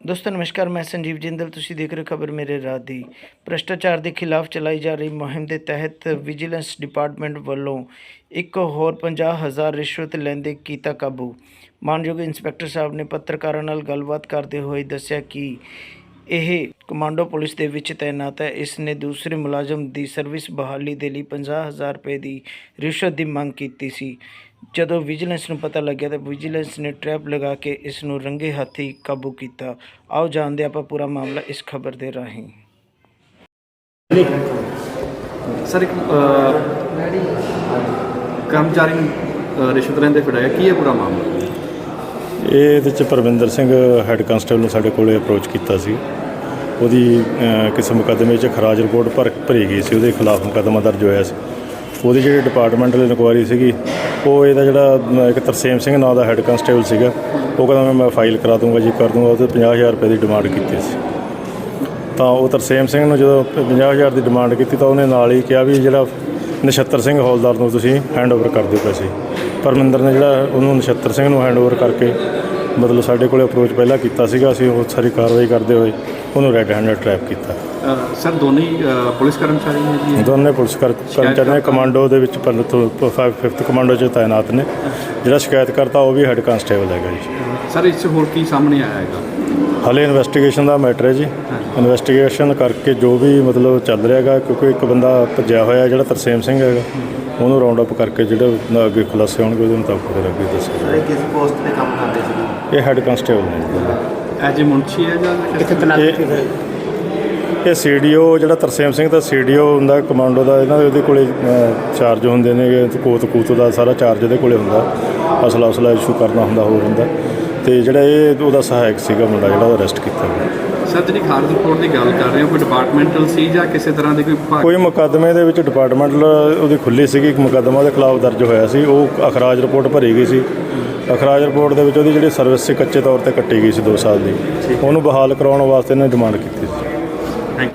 ਦੋਸਤੋ, ਨਮਸਕਾਰ, ਮੈਂ ਸੰਜੀਵ ਜਿੰਦਲ। ਤੁਸੀਂ ਦੇਖ ਰਹੇ ਹੋ ਖਬਰ ਮੇਰੇ ਰਾਤ ਦੀ। ਭ੍ਰਿਸ਼ਟਾਚਾਰ ਦੇ ਖਿਲਾਫ ਚਲਾਈ ਜਾ ਰਹੀ ਮੁਹਿੰਮ ਦੇ ਤਹਿਤ ਵਿਜੀਲੈਂਸ ਡਿਪਾਰਟਮੈਂਟ ਵੱਲੋਂ ਇੱਕ ਹੋਰ 50000 ਰਿਸ਼ਵਤ ਲੈਂਦੇ ਕੀਤਾ ਕਾਬੂ। ਮਾਨਯੋਗ ਇੰਸਪੈਕਟਰ ਸਾਹਿਬ ਨੇ ਪੱਤਰਕਾਰਾਂ ਨਾਲ ਗੱਲਬਾਤ ਕਰਦੇ ਹੋਏ ਦੱਸਿਆ ਕਿ ਇਹ ਕਮਾਂਡੋ ਪੁਲਿਸ ਦੇ ਵਿੱਚ ਤਾਇਨਾਤ ਹੈ। ਇਸ ਨੇ ਦੂਸਰੇ ਮੁਲਾਜ਼ਮ ਦੀ ਸਰਵਿਸ ਬਹਾਲੀ ਦੇ ਲਈ 50000 ਰੁਪਏ ਦੀ ਰਿਸ਼ਵਤ ਦੀ ਮੰਗ ਕੀਤੀ ਸੀ। ਜਦੋਂ ਵਿਜੀਲੈਂਸ ਨੂੰ ਪਤਾ ਲੱਗਿਆ ਤਾਂ ਵਿਜੀਲੈਂਸ ਨੇ ਟ੍ਰੈਪ ਲਗਾ ਕੇ ਇਸ ਨੂੰ ਰੰਗੇ ਹੱਥੀ ਕਾਬੂ ਕੀਤਾ। ਆਓ ਜਾਣਦੇ ਆਪਾਂ ਪੂਰਾ ਮਾਮਲਾ ਇਸ ਖਬਰ ਦੇ ਰਾਹੀਂ। ਸਰ ਇੱਕ ਅਹ, ਕਰਮਚਾਰੀ ਨੂੰ ਅਹ, ਰਿਸ਼ਵਤ ਲੈਂਦੇ ਫੜਾਇਆ ਕੀ ਹੈ ਪੂਰਾ ਮਾਮਲਾ? ਇਹ ਇਹਦੇ ਚ ਪਰਵਿੰਦਰ ਸਿੰਘ ਹੈੱਡ ਕਾਂਸਟੇਬਲ ਨੇ ਸਾਡੇ ਕੋਲੇ ਅਪਰੋਚ ਕੀਤਾ ਸੀ। ਉਹਦੀ ਅਹ, ਕਿਸੇ ਮੁਕੱਦਮੇ 'ਚ ਖਰਾਜ ਰਿਪੋਰਟ ਭਰ ਭਰੀ ਗਈ ਸੀ। ਉਹਦੇ ਖਿਲਾਫ ਮੁਕੱਦਮਾ ਦਰਜ ਹੋਇਆ ਸੀ। ਉਹਦੀ ਜਿਹੜੀ ਡਿਪਾਰਟਮੈਂਟਲ ਇਨਕੁਆਇਰੀ ਸੀਗੀ, ਉਹ ਇਹਦਾ ਜਿਹੜਾ ਇੱਕ ਤਰਸੇਮ ਸਿੰਘ ਨਾਂ ਦਾ ਹੈੱਡ ਕਾਂਸਟੇਬਲ ਸੀਗਾ, ਉਹ ਕਹਿੰਦਾ ਮੈਂ- ਮੈਂ ਫਾਈਲ ਕਰਾ ਦੂੰਗਾ ਜੀ, ਕਰ ਦੂੰਗਾ, ਉਹਦੇ 50000 ਰੁਪਏ ਦੀ ਡਿਮਾਂਡ ਕੀਤੀ ਸੀ। ਤਾਂ ਉਹ ਤਰਸੇਮ ਸਿੰਘ ਨੂੰ ਜਦੋਂ 50000 ਦੀ ਡਿਮਾਂਡ ਕੀਤੀ ਤਾਂ ਉਹਨੇ ਨਾਲ ਹੀ ਕਿਹਾ ਵੀ ਜਿਹੜਾ ਨਛੱਤਰ ਸਿੰਘ ਹੌਲਦਾਰ ਨੂੰ ਤੁਸੀਂ ਹੈਂਡਓਵਰ ਕਰ ਦਿਓ ਪੈਸੇ। ਪਰਮਿੰਦਰ ਨੇ ਜਿਹੜਾ ਉਹਨੂੰ ਨਛੱਤਰ ਸਿੰਘ ਨੂੰ ਹੈਂਡਓਵਰ ਕਰਕੇ ਮਤਲਬ ਸਾਡੇ ਕੋਲੇ ਅਪਰੋਚ ਪਹਿਲਾਂ ਕੀਤਾ ਸੀਗਾ ਅਸੀਂ ਉਹ ਸਾਰੀ ਕਾਰਵਾਈ ਕਰਦੇ ਹੋਏ ਉਹਨੂੰ ਰੈੱਡ ਹੈਂਡਡ ਟਰੈਪ ਕੀਤਾ। ਸਰ ਦੋਨੇ ਪੁਲਿਸ ਕਰਮਚਾਰੀ ਨੇ ਜੀ? ਦੋਨੇ ਪੁਲਿਸ ਕਰ- ਕਰਮਚਾਰੀ ਨੇ ਕਮਾਂਡੋ ਦੇ ਵਿੱਚ ਪਹਿਲਾਂ ਤੋਂ 5th ਕਮਾਂਡੋ 'ਚ ਤਾਇਨਾਤ ਨੇ। ਜਿਹੜਾ ਸ਼ਿਕਾਇਤ ਕਰਤਾ ਉਹ ਵੀ ਹੈੱਡ ਕਾਂਸਟੇਬਲ ਹੈਗਾ ਜੀ। ਸਰ ਇਸ 'ਚ ਹੋਰ ਕੀ ਸਾਹਮਣੇ ਆਇਆ ਹੈਗਾ? ਹਲੇ ਇਨਵੈਸਟੀਗੇਸ਼ਨ ਦਾ ਮੈਟਰ ਹੈ ਜੀ। ਇਨਵੈਸਟੀਗੇਸ਼ਨ ਕਰਕੇ ਜੋ ਵੀ ਮਤਲਬ ਚੱਲ ਰਿਹਾ ਹੈਗਾ ਕਿਉਂਕਿ ਇੱਕ ਬੰਦਾ ਭੱਜਿਆ ਹੋਇਆ ਜਿਹੜਾ ਤਰਸੇਮ ਸਿੰਘ ਹੈਗਾ ਉਹਨੂੰ ਰਾਉਂਡ ਅਪ ਕਰਕੇ ਜਿਹੜਾ ਅੱਗੇ ਖੁਲਾਸੇ ਹੋਣਗੇ ਉਹਦੇ ਮੁਤਾਬਕ ਫਿਰ ਅੱਗੇ ਦੱਸਿਆ ਇਹ ਕਿਸ ਪੋਸਟ ਤੇ ਕੰਮ ਕਰਦੇ ਸੀ? ਇਹ ਹੈੱਡ ਕਾਂਸਟੇਬਲ ਨੇ ਜੀ। ਐਜ ਮੁਨਸ਼ੀ ਹੈ ਜਾਂ ਕਿੱਥੇ ਤਨਾਤ ਇਹ ਇਹ ਸੀਡੀਓ ਜਿਹੜਾ ਤਰਸੇਮ ਸਿੰਘ ਦਾ ਸੀਡੀਓ ਹੁੰਦਾ ਕਮਾਂਡੋ ਦਾ ਇਹਨਾਂ ਦੇ ਉਹਦੇ ਕੋਲੇ ਚਾਰਜ ਹੁੰਦੇ ਨੇ ਕੋਤ ਕੂਤ ਦਾ ਸਾਰਾ ਚਾਰਜ ਇਹਦੇ ਕੋਲੇ ਹੁੰਦਾ। ਅਸਲਾ ਉਸਲਾ ਇਸ਼ੂ ਕਰਨਾ ਹੁੰਦਾ ਹੋਰ ਹੁੰਦਾ। ਤੇ ਜਿਹੜਾ ਇਹ ਉਹਦਾ ਸਹਾਇਕ ਸੀਗਾ ਮੁੰਡਾ ਜਿਹੜਾ ਉਹ ਅਰੈਸਟ ਕੀਤਾ ਗਿਆ। ਸਰ ਜਿਹੜੀ ਖਾਰਜ ਰਿਪੋਰਟ ਦੀ ਗੱਲ ਕਰ ਰਹੇ ਹੋ ਕੋਈ ਡਿਪਾਰਟਮੈਂਟਲ ਸੀ ਜਾਂ ਕਿਸੇ ਤਰ੍ਹਾਂ ਦੇ ਕੋਈ ਵਿਭਾਗ? ਕੋਈ ਮੁਕੱਦਮੇ ਦੇ ਵਿੱਚ ਡਿਪਾਰਟਮੈਂਟਲ ਉਹਦੀ ਖੁੱਲੀ ਸੀਗੀ ਇੱਕ ਮੁਕੱਦਮਾ ਦੇ ਖਿਲਾਫ ਦਰਜ ਹੋਇਆ ਸੀ। ਉਹ ਅਖਰਾਜ ਰਿਪੋਰਟ ਭਰੀ ਗਈ ਸੀ। ਅਖਰਾਜ ਰਿਪੋਰਟ ਦੇ ਵਿੱਚ ਉਹਦੀ ਜਿਹੜੀ ਸਰਵਿਸ ਸੀ ਕੱਚੇ ਤੌਰ ਤੇ ਕੱਟੀ ਗਈ ਸੀ 2 ਸਾਲ ਦੀ ਉਹਨੂੰ ਬਹਾਲ ਕਰਾਉਣ ਵਾਸਤੇ ਇਹਨੇ ਡਿਮਾਂਡ ਕੀਤੀ ਸੀ।